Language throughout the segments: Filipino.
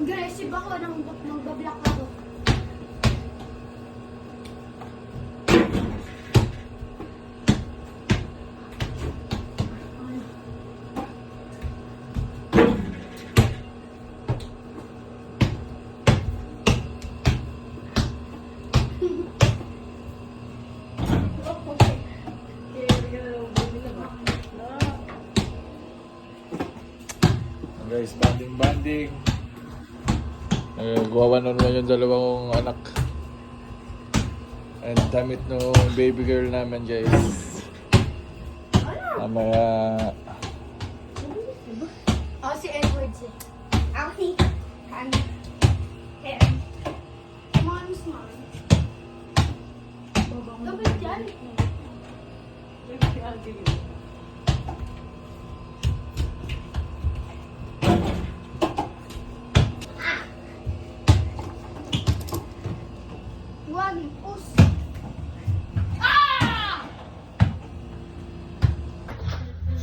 Aggressive ako nang magbablock ako. Guys, banding banding. Nagwawa na naman yung dalawang anak. And damit no baby girl namin guys. Mamaya Ako si Edwards eh. Ako si Han. Kaya, Mom, smile. Dapat yan.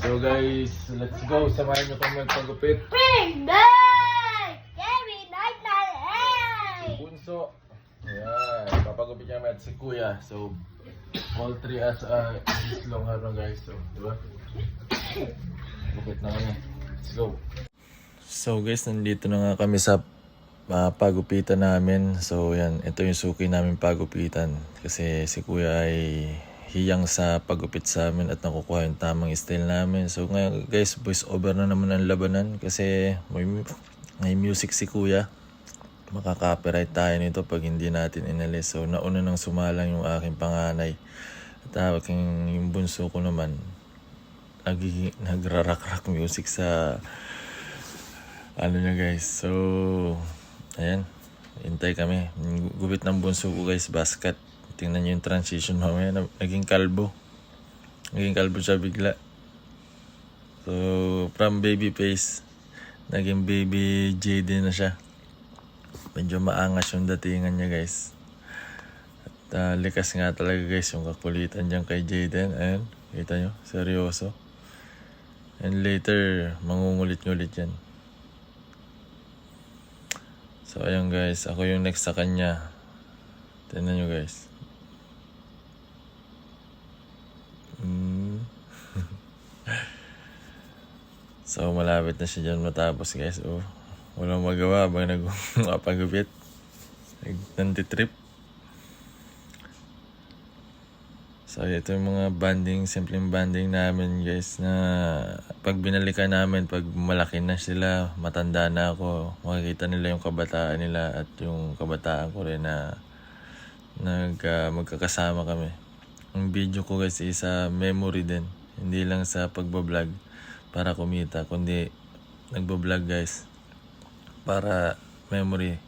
So guys, let's go. Samahan niyo kami magpagupit. Bring back! Carry night night hey! Bunso. Ayan, papagupit niya naman si Kuya. So, all three as uh, is long hair na guys. So, di ba? Gupit na kami. Let's go. So guys, nandito na nga kami sa uh, pagupitan namin. So yan, ito yung suki namin pagupitan. Kasi si Kuya ay hiyang sa pagupit sa amin at nakukuha yung tamang style namin. So ngayon guys, voice over na naman ang labanan kasi may, may music si Kuya makaka-copyright tayo nito pag hindi natin inalis. So, nauna nang sumalang yung aking panganay. At aking yung bunso ko naman, nagiging, nagrarak-rak music sa ano niya guys. So, ayan. Hintay kami. Gupit ng bunso ko guys, basket. Tingnan niyo yung transition mamaya. na- Naging kalbo. Naging kalbo siya bigla. So, from baby face, naging baby JD na siya medyo maangas yung datingan niya guys. At ah, likas nga talaga guys yung kakulitan dyan kay Jaden. Ayan, kita nyo, seryoso. And later, mangungulit-ngulit yan. So ayun guys, ako yung next sa kanya. Tignan nyo guys. So malapit na siya dyan matapos guys. Oh, walang magawa habang nagpapagupit. Nag-trip. So ito yung mga banding, simpleng banding namin guys na pag binalikan namin, pag malaki na sila, matanda na ako, makikita nila yung kabataan nila at yung kabataan ko rin na nag, ah, magkakasama kami. Ang video ko guys is sa memory din, hindi lang sa pagbablog para kumita, kundi nagbablog guys para memory